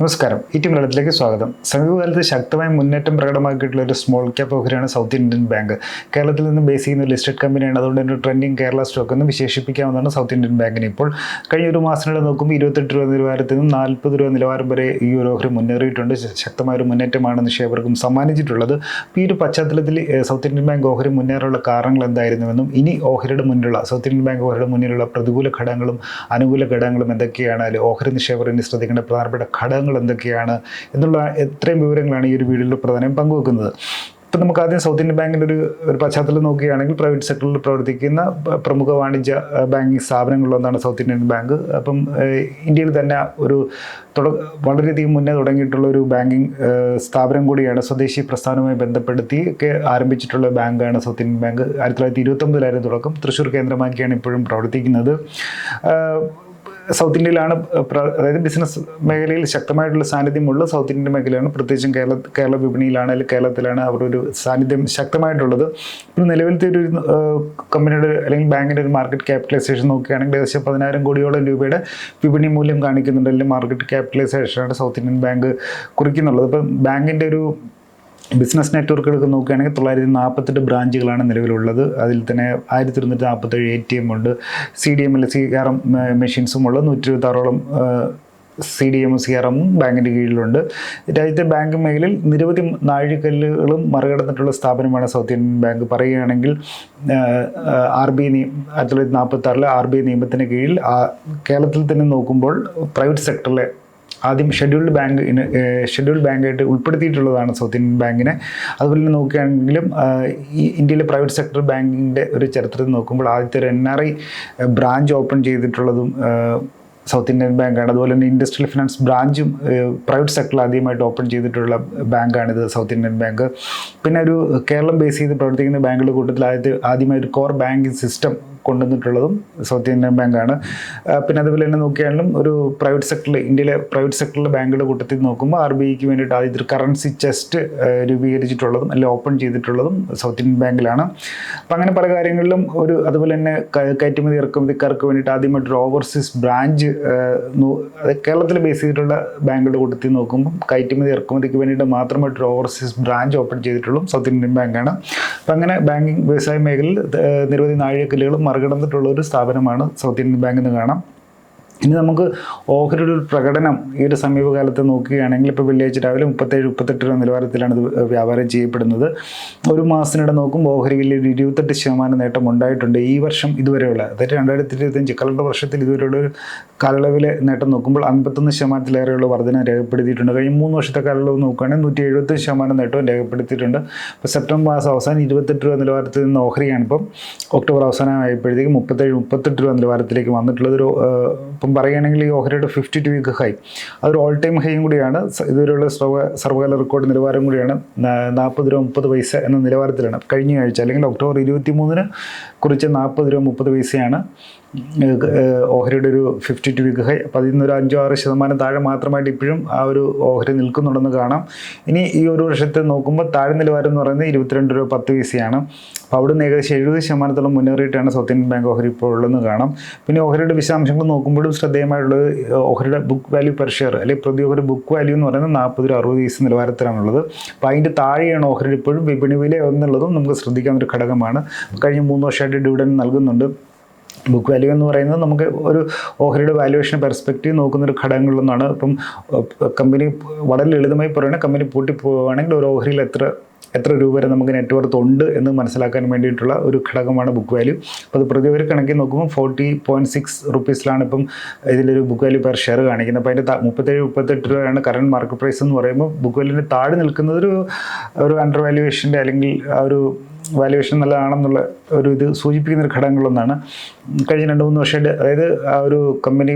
നമസ്കാരം. ഈ ടീം മലയാളത്തിലേക്ക് സ്വാഗതം. സമീപകാലത്ത് ശക്തമായ മുന്നേറ്റം പ്രകടമാക്കിയിട്ടുള്ള ഒരു സ്മോൾ ക്യാപ് ഓഹരിയാണ് സൗത്ത് ഇന്ത്യൻ ബാങ്ക് കേരളത്തിൽ നിന്ന് ബേസ് ചെയ്യുന്ന ലിസ്റ്റഡ് കമ്പനിയാണ് അതുകൊണ്ട് തന്നെ ട്രെൻഡിങ് കേരള സ്റ്റോക്ക് എന്ന് വിശേഷിപ്പിക്കാവുന്നതാണ് സൗത്ത് ഇന്ത്യൻ ബാങ്കിന് ഇപ്പോൾ കഴിഞ്ഞ ഒരു മാസത്തിനിടെ നോക്കുമ്പോൾ ഇരുപത്തെട്ട് രൂപ നിലവാരത്തിൽ നിന്നും നാൽപ്പത് രൂപ നിലവാരം വരെ ഈ ഒരു ഓഹരി മുന്നേറിയിട്ടുണ്ട്. ശക്തമായ ഒരു മുന്നേറ്റമാണ് നിക്ഷേപകർക്കും സമ്മാനിച്ചിട്ടുള്ളത്. ഈ ഒരു പശ്ചാത്തലത്തിൽ സൗത്ത് ഇന്ത്യൻ ബാങ്ക് ഓഹരി മുന്നേറാനുള്ള കാരണങ്ങൾ എന്തായിരുന്നുവെന്നും ഇനി ഓഹരിയുടെ മുന്നിലുള്ള സൗത്ത് ഇന്ത്യൻ ബാങ്ക് ഓഹരിയുടെ മുന്നിലുള്ള പ്രതികൂല ഘടകങ്ങളും അനുകൂല ഘടകങ്ങളും എന്തൊക്കെയാണ്? ഓഹരി നിക്ഷേപകർ ഇനി ശ്രദ്ധിക്കേണ്ട പ്രധാനപ്പെട്ട ഘടകങ്ങൾ എന്തൊക്കെയാണ് എന്നുള്ള എത്രയും വിവരങ്ങളാണ് ഈ ഒരു വീഡിയോയിൽ പ്രധാനം പങ്കുവെക്കുന്നത്. ഇപ്പം നമുക്ക് ആദ്യം സൗത്ത് ഇന്ത്യൻ ബാങ്കിന്റെ ഒരു ഒരു പശ്ചാത്തലം നോക്കുകയാണെങ്കിൽ പ്രൈവറ്റ് സെക്ടറിൽ പ്രവർത്തിക്കുന്ന പ്രമുഖ വാണിജ്യ ബാങ്കിങ് സ്ഥാപനങ്ങളിലൊന്നാണ് സൗത്ത് ഇന്ത്യൻ ബാങ്ക്. അപ്പം ഇന്ത്യയിൽ തന്നെ ഒരു തുട വളരെയധികം മുന്നേ തുടങ്ങിയിട്ടുള്ള ഒരു ബാങ്കിങ് സ്ഥാപനം കൂടിയാണ് സ്വദേശി പ്രസ്ഥാനവുമായി ബന്ധപ്പെടുത്തി ഒക്കെ ആരംഭിച്ചിട്ടുള്ള ബാങ്കാണ് സൗത്ത് ഇന്ത്യൻ ബാങ്ക്. ആയിരത്തി തൊള്ളായിരത്തി ഇരുപത്തൊമ്പതിലായിരുന്നു തുടക്കം. തൃശ്ശൂർ കേന്ദ്രമാക്കിയാണ് ഇപ്പോഴും പ്രവർത്തിക്കുന്നത്. സൗത്ത് ഇന്ത്യയിലാണ് അതായത് ബിസിനസ് മേഖലയിൽ ശക്തമായിട്ടുള്ള സാന്നിധ്യമുള്ള സൗത്ത് ഇന്ത്യൻ മേഖലയാണ്. പ്രത്യേകിച്ചും കേരള കേരള വിപണിയിലാണ് അല്ലെങ്കിൽ കേരളത്തിലാണ് അവരുടെ ഒരു സാന്നിധ്യം ശക്തമായിട്ടുള്ളത്. ഇപ്പോൾ നിലവിലത്തെ ഒരു കമ്പനിയുടെ അല്ലെങ്കിൽ ബാങ്കിന്റെ ഒരു മാർക്കറ്റ് ക്യാപിറ്റലൈസേഷൻ നോക്കുകയാണെങ്കിൽ ഏകദേശം പതിനായിരം കോടിയോളം രൂപയുടെ വിപണി മൂല്യം കാണിക്കുന്നുണ്ട്. അല്ലെങ്കിൽ മാർക്കറ്റ് ക്യാപിറ്റലൈസേഷനാണ് സൗത്ത് ഇന്ത്യൻ ബാങ്ക് കുറിക്കുന്നുള്ളത്. ഇപ്പം ബാങ്കിന്റെ ഒരു ബിസിനസ് നെറ്റ്വർക്കുകളൊക്കെ നോക്കുകയാണെങ്കിൽ തൊള്ളായിരത്തി നാൽപ്പത്തെട്ട് ബ്രാഞ്ചുകളാണ് നിലവിലുള്ളത്. അതിൽ തന്നെ ആയിരത്തി ഇരുന്നൂറ്റി നാൽപ്പത്തേഴ് എ ടി എം ഉണ്ട്. സി ഡി എമ്മിൽ സി ആർ എം മെഷീൻസും ഉള്ള നൂറ്റി ഇരുപത്താറോളം സി ഡി എമ്മും സി ആർ എമ്മും ബാങ്കിന്റെ കീഴിലുണ്ട്. രാജ്യത്തെ ബാങ്ക് മേഖലയിൽ നിരവധി നാഴികല്ലുകളും മറികടന്നിട്ടുള്ള സ്ഥാപനമാണ് സൗത്ത് ഇന്ത്യൻ ബാങ്ക്. പറയുകയാണെങ്കിൽ ആർ ബി നിയമം ആയിരത്തി തൊള്ളായിരത്തി നാൽപ്പത്തി ആറിലെ ആർ ബി ഐ നിയമത്തിന് കീഴിൽ കേരളത്തിൽ തന്നെ നോക്കുമ്പോൾ പ്രൈവറ്റ് സെക്ടറിലെ ആദ്യം ഷെഡ്യൂൾഡ് ബാങ്ക് ഷെഡ്യൂൾഡ് ബാങ്കായിട്ട് ഉൾപ്പെടുത്തിയിട്ടുള്ളതാണ് സൗത്ത് ഇന്ത്യൻ ബാങ്കിനെ അതുപോലെ തന്നെ നോക്കുകയാണെങ്കിലും ഇന്ത്യയിലെ പ്രൈവറ്റ് സെക്ടർ ബാങ്കിന്റെ ഒരു ചരിത്രത്തിൽ നോക്കുമ്പോൾ ആദ്യത്തെ ഒരു N R I branch open ചെയ്തിട്ടുള്ളതും South Indian ബാങ്കാണ് അതുപോലെ തന്നെ ഇൻഡസ്ട്രിയൽ ഫിനാൻസ് ബ്രാഞ്ചും പ്രൈവറ്റ് സെക്ടറിൽ ആദ്യമായിട്ട് ഓപ്പൺ ചെയ്തിട്ടുള്ള ബാങ്കാണിത് സൗത്ത് ഇന്ത്യൻ ബാങ്ക് പിന്നെ ഒരു കേരളം ബേസ് ചെയ്ത് പ്രവർത്തിക്കുന്ന ബാങ്കുകളുടെ കൂട്ടത്തിൽ ആദ്യത്തെ ആദ്യമായി ഒരു കോർ ബാങ്കിങ് സിസ്റ്റം കൊണ്ടുവന്നിട്ടുള്ളതും സൗത്ത് ഇന്ത്യൻ ബാങ്കാണ്. പിന്നെ അതുപോലെ തന്നെ നോക്കിയാലും ഒരു പ്രൈവറ്റ് സെക്ടറിൽ ഇന്ത്യയിലെ പ്രൈവറ്റ് സെക്ടറിലെ ബാങ്കുകളുടെ കൂട്ടത്തിൽ നോക്കുമ്പോൾ ആർ ബി ഐക്ക് വേണ്ടിയിട്ട് ആദ്യത്തെ ഒരു കറൻസി ചെസ്റ്റ് രൂപീകരിച്ചിട്ടുള്ളതും അല്ലെങ്കിൽ ഓപ്പൺ ചെയ്തിട്ടുള്ളതും സൗത്ത് ഇന്ത്യൻ ബാങ്കിലാണ്. അപ്പം അങ്ങനെ പല കാര്യങ്ങളിലും ഒരു അതുപോലെ തന്നെ കയറ്റുമതി ഇറക്കുമതിക്കാർക്ക് വേണ്ടിയിട്ട് ആദ്യമായിട്ട് ഒരു ഓവർസീസ് ബ്രാഞ്ച് കേരളത്തിൽ ബേസ് ചെയ്തിട്ടുള്ള ബാങ്കുകളുടെ കൂട്ടത്തിൽ നോക്കുമ്പോൾ കയറ്റുമതി ഇറക്കുമതിക്ക് വേണ്ടിയിട്ട് മാത്രമായിട്ട് ഒരു ഓവർസീസ് ബ്രാഞ്ച് ഓപ്പൺ ചെയ്തിട്ടുള്ളതും സൗത്ത് ഇന്ത്യൻ ബാങ്കാണ്. അപ്പം അങ്ങനെ ബാങ്കിങ് വ്യവസായ മേഖലയിൽ നിരവധി നാഴികക്കല്ലുകളും മറികടന്നിട്ടുള്ള ഒരു സ്ഥാപനമാണ് സൗത്ത് ഇന്ത്യൻ ബാങ്ക് എന്ന് കാണാം. ഇനി നമുക്ക് ഓഹരിയുടെ ഒരു പ്രകടനം ഈ ഒരു സമീപകാലത്ത് നോക്കുകയാണെങ്കിൽ ഇപ്പോൾ വെള്ളിയാഴ്ച രാവിലെ മുപ്പത്തേഴ് മുപ്പത്തെട്ട് രൂപ നിലവാരത്തിലാണ് ഇത് വ്യാപാരം ചെയ്യപ്പെടുന്നത്. ഒരു മാസത്തിനിടെ നോക്കുമ്പോൾ ഓഹരി വലിയ ഒരു ഇരുപത്തെട്ട് ശതമാനം നേട്ടം ഉണ്ടായിട്ടുണ്ട് ഈ വർഷം ഇതുവരെയുള്ള. അതായത് രണ്ടായിരത്തി ഇരുപത്തഞ്ച് കലണ്ടർ വർഷത്തിൽ ഇതുവരെയുള്ള ഒരു കാലയളവിലെ നേട്ടം നോക്കുമ്പോൾ അൻപത്തൊന്ന് ശതമാനത്തിലേറെയുള്ള വർധന രേഖപ്പെടുത്തിയിട്ടുണ്ട്. കഴിഞ്ഞ മൂന്ന് വർഷത്തെ കാലയളവ് നോക്കുകയാണെങ്കിൽ നൂറ്റി എഴുപത്തി ശതമാനം നേട്ടവും രേഖപ്പെടുത്തിയിട്ടുണ്ട്. ഇപ്പോൾ സെപ്റ്റംബർ മാസം അവസാനം ഇരുപത്തെട്ട് രൂപ നിലവാരത്തിൽ നിന്ന് ഓഹരിയാണ്. ഇപ്പം ഒക്ടോബർ അവസാനമായപ്പോഴത്തേക്ക് മുപ്പത്തേഴ് മുപ്പത്തെട്ട് രൂപ നിലവാരത്തിലേക്ക് വന്നിട്ടുള്ളത് ഒരു ഇപ്പം പറയുകയാണെങ്കിൽ ഈ ഓഹരിയുടെ ഫിഫ്റ്റി ടു വീക്ക് ഹൈ അതൊരു ഓൾ ടൈം ഹൈയും കൂടിയാണ്. ഇതുവരെയുള്ള സർവ സർവകാല റെക്കോർഡ് നിലവാരം കൂടിയാണ്. നാൽപ്പത് രൂപ മുപ്പത് പൈസ എന്ന നിലവാരത്തിലാണ്. കഴിഞ്ഞ ആഴ്ച അല്ലെങ്കിൽ ഒക്ടോബർ ഇരുപത്തി മൂന്നിന് കുറിച്ച് നാൽപ്പത് രൂപ മുപ്പത് പൈസയാണ്. ഓഹരിയുടെ ഒരു ഫിഫ്റ്റി ടു വിഗ് ഹൈ അപ്പോൾ അതിൽ നിന്നൊരു അഞ്ചോ ആറ് ശതമാനം താഴെ മാത്രമായിട്ട് ഇപ്പോഴും ആ ഒരു ഓഹരി നിൽക്കുന്നുണ്ടെന്ന് കാണാം. ഇനി ഈ ഒരു വർഷത്തെ നോക്കുമ്പോൾ താഴെ നിലവാരം എന്ന് പറയുന്നത് ഇരുപത്തിരണ്ട് രൂപ പത്ത് പൈസയാണ് അപ്പോൾ അവിടുന്ന് നിന്ന് ഏകദേശം എഴുപത് ശതമാനത്തോളം മുന്നേറിയിട്ടാണ് സൗത്ത് ഇന്ത്യൻ ബാങ്ക് ഓഹരി ഇപ്പോൾ ഉള്ളതെന്ന് കാണാം. പിന്നെ ഓഹരിയുടെ വിശദാംശങ്ങൾ നോക്കുമ്പോഴും ശ്രദ്ധേയമായിട്ടുള്ളത് ഓഹരിയുടെ ബുക്ക് വാല്യൂ പെർ ഷെയർ അല്ലെങ്കിൽ പ്രതി ഓഹരി ബുക്ക് വാല്യൂ എന്ന് പറയുന്നത് നാൽപ്പത് രൂപ അറുപത് പൈസ നിലവാരത്തിലാണുള്ളത്. അപ്പോൾ അതിന്റെ താഴെയാണ് ഓഹരി ഇപ്പോഴും വിപണി വില എന്നുള്ളതും നമുക്ക് ശ്രദ്ധിക്കാവുന്ന ഒരു ഘടകമാണ്. കഴിഞ്ഞ മൂന്ന് വർഷമായിട്ട് ഡിവിഡൻ നൽകുന്നുണ്ട്. ബുക്ക് വാല്യൂ എന്ന് പറയുന്നത് നമുക്ക് ഒരു ഓഹരിയുടെ വാല്യുവേഷൻ പെർസ്പെക്റ്റീവ് നോക്കുന്ന ഒരു ഘടകങ്ങളിലൊന്നാണ്. ഇപ്പം കമ്പനി വളരെ ലളിതമായി പറയുകയാണെങ്കിൽ കമ്പനി പൂട്ടി പോവുകയാണെങ്കിൽ ഒരു ഓഹരിയിൽ എത്ര എത്ര രൂപ വരെ നമുക്ക് നെറ്റ് വർത്ത് ഉണ്ട് എന്ന് മനസ്സിലാക്കാൻ വേണ്ടിയിട്ടുള്ള ഒരു ഘടകമാണ് ബുക്ക് വാല്യൂ അപ്പോൾ അത് പ്രതി ഒരു കണക്കിൽ നോക്കുമ്പോൾ ഫോർട്ടി പോയിന്റ് സിക്സ് റുപ്പീസിലാണ് ഇപ്പം ഇതിലൊരു ബുക്ക് വാല്യൂ പെർ ഷെയർ കാണിക്കുന്നത്. അപ്പോൾ അതിന്റെ മുപ്പത്തേഴ് മുപ്പത്തെട്ട് രൂപയാണ് കറണ്ട് മാർക്കറ്റ് പ്രൈസ് എന്ന് പറയുമ്പോൾ ബുക്ക് വാല്യൂവിന്റെ താഴെ നിൽക്കുന്നത് ഒരു ഒരു അണ്ടർ വാല്യുവേഷന്റെ അല്ലെങ്കിൽ ആ ഒരു വാല്യുവേഷൻ നല്ലതാണെന്നുള്ള ഒരു ഇത് സൂചിപ്പിക്കുന്ന ഒരു ഘടകങ്ങളൊന്നാണ്. കഴിഞ്ഞ രണ്ട് മൂന്ന് വർഷമായിട്ട് അതായത് ആ ഒരു കമ്പനി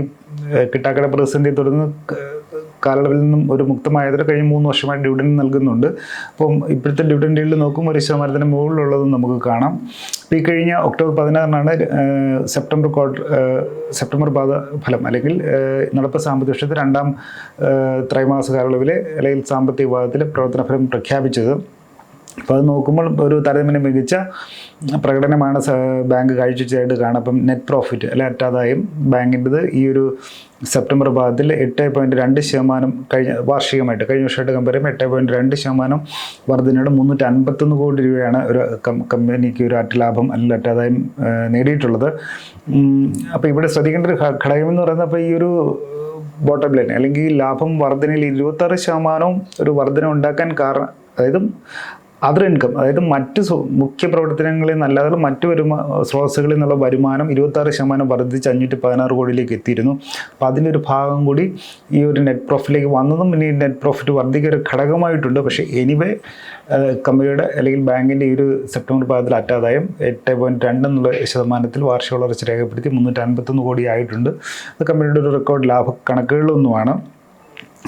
കിട്ടാക്കട പ്രതിസന്ധിയെ തുടർന്ന് കാലയളവിൽ നിന്നും ഒരു മുക്തമായതിൽ കഴിഞ്ഞ മൂന്ന് വർഷമായിട്ട് ഡിവിഡൻഡ് നൽകുന്നുണ്ട്. അപ്പം ഇപ്പോഴത്തെ ഡിവിഡൻഡിൽ നോക്കും നോക്കുമ്പോൾ ഒരു ശതമാനത്തിന് മുകളിലുള്ളതും നമുക്ക് കാണാം. ഈ കഴിഞ്ഞ ഒക്ടോബർ പതിനാറിനാണ് സെപ്റ്റംബർ ക്വാർട്ടർ സെപ്റ്റംബർ പാത ഫലം അല്ലെങ്കിൽ നടപ്പ് സാമ്പത്തിക വർഷത്തെ രണ്ടാം ത്രൈമാസ കാലയളവിലെ അല്ലെങ്കിൽ സാമ്പത്തിക വിഭാഗത്തിലെ പ്രവർത്തന ഫലം പ്രഖ്യാപിച്ചത്. അപ്പോൾ അത് നോക്കുമ്പോൾ ഒരു താരതമ്യം മികച്ച പ്രകടനമാണ് ബാങ്ക് കാഴ്ചവെച്ചതായിട്ട് കാണാം. അപ്പം നെറ്റ് പ്രോഫിറ്റ് അല്ലെ അറ്റാദായം ബാങ്കിന്റെത് ഈ ഒരു സെപ്റ്റംബർ ഭാഗത്തിൽ എട്ട് പോയിന്റ് രണ്ട് ശതമാനം കഴിഞ്ഞ വാർഷികമായിട്ട് കഴിഞ്ഞ വർഷമായിട്ട് കമ്പയർ ചെയ്യുമ്പോൾ എട്ട് പോയിന്റ് രണ്ട് ശതമാനം വർധനയുടെ മുന്നൂറ്റി അൻപത്തൊന്ന് കോടി രൂപയാണ് ഒരു കമ്പനിക്ക് ഒരു അറ്റ ലാഭം അല്ലെങ്കിൽ അറ്റാദായം നേടിയിട്ടുള്ളത്. അപ്പോൾ ഇവിടെ ശ്രദ്ധിക്കേണ്ട ഒരു ഘടകമെന്ന് പറയുന്നത് അപ്പോൾ ഈ ഒരു ബോട്ടം ലൈൻ അല്ലെങ്കിൽ ലാഭം വർധനയിൽ ഇരുപത്താറ് ശതമാനവും ഒരു വർധന ഉണ്ടാക്കാൻ കാരണം അതായത് അതർ ഇൻകം അതായത് മറ്റ് മുഖ്യ പ്രവർത്തനങ്ങളിൽ നിന്ന് അല്ലാതെ മറ്റ് വരുമാ സ്രോതസ്സുകളിൽ നിന്നുള്ള വരുമാനം ഇരുപത്താറ് ശതമാനം വർദ്ധിച്ച് അഞ്ഞൂറ്റി പതിനാറ് കോടിയിലേക്ക് എത്തിയിരുന്നു. അപ്പോൾ അതിന്റെ ഒരു ഭാഗം കൂടി ഈ ഒരു നെറ്റ് പ്രോഫിറ്റിലേക്ക് വന്നതും ഇനി നെറ്റ് പ്രോഫിറ്റ് വർദ്ധിക്കൊരു ഘടകമായിട്ടുണ്ട്. പക്ഷേ എനിവേ കമ്പനിയുടെ അല്ലെങ്കിൽ ബാങ്കിന്റെ ഈ ഒരു സെപ്റ്റംബർ പാദത്തിൽ അറ്റാദായം എട്ട് പോയിന്റ് രണ്ട് എന്നുള്ള ശതമാനത്തിൽ വാർഷിക വളർച്ച രേഖപ്പെടുത്തി മുന്നൂറ്റി അൻപത്തൊന്ന് കോടി ആയിട്ടുണ്ട്. അത് കമ്പനിയുടെ ഒരു റെക്കോർഡ് ലാഭ കണക്കുകളിലൊന്നുമാണ്.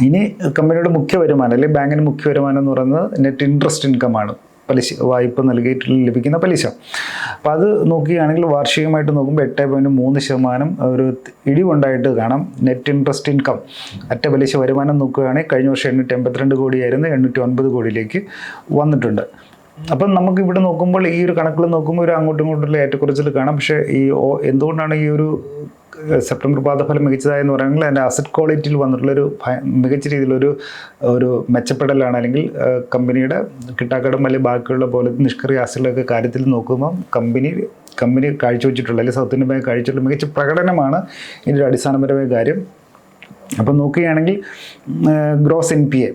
ഇനി കമ്പനിയുടെ മുഖ്യ വരുമാനം അല്ലെങ്കിൽ ബാങ്കിന്റെ മുഖ്യ വരുമാനം എന്ന് പറയുന്നത് നെറ്റ് ഇൻട്രസ്റ്റ് ഇൻകം ആണ്. പലിശ വായ്പ നൽകിയിട്ട് ലഭിക്കുന്ന പലിശ. അപ്പം അത് നോക്കുകയാണെങ്കിൽ വാർഷികമായിട്ട് നോക്കുമ്പോൾ എട്ട് പോയിന്റ് മൂന്ന് ശതമാനം ഒരു ഇടിവുണ്ടായിട്ട് കാണാം നെറ്റ് ഇൻട്രസ്റ്റ് ഇൻകം അറ്റ പലിശ വരുമാനം നോക്കുകയാണെങ്കിൽ കഴിഞ്ഞ വർഷം എണ്ണൂറ്റി എൺപത്തിരണ്ട് കോടിയായിരുന്നു എണ്ണൂറ്റി ഒൻപത് കോടിയിലേക്ക് വന്നിട്ടുണ്ട്. അപ്പം നമുക്ക് ഇവിടെ നോക്കുമ്പോൾ ഈ ഒരു കണക്കിൽ നോക്കുമ്പോൾ ഒരു അങ്ങോട്ടും ഇങ്ങോട്ടുള്ള ഏറ്റക്കുറച്ചിൽ കാണാം. പക്ഷേ ഈ എന്തുകൊണ്ടാണ് ഈ ഒരു സെപ്റ്റംബർ പാദഫലം മികച്ചതായെന്ന് പറയുന്നത് അതിന്റെ അസറ്റ് ക്വാളിറ്റിയിൽ വന്നിട്ടുള്ളൊരു മികച്ച രീതിയിലൊരു ഒരു മെച്ചപ്പെടലാണ്. അല്ലെങ്കിൽ കമ്പനിയുടെ കിട്ടാക്കടം അല്ലെങ്കിൽ ബാക്കിയുള്ള പോലെ നിഷ്ക്രിയ ആസ്തികളൊക്കെ കാര്യത്തിൽ നോക്കുമ്പോൾ കമ്പനി കമ്പനി കാഴ്ചവെച്ചിട്ടുള്ള അല്ലെങ്കിൽ സൗത്ത് ഇന്ത്യൻ ബാങ്ക് കാഴ്ചവെച്ചിട്ടുള്ള മികച്ച പ്രകടനമാണ് ഇതിന്റെ അടിസ്ഥാനപരമായ കാര്യം. അപ്പോൾ നോക്കുകയാണെങ്കിൽ ഗ്രോസ് എൻ പി എ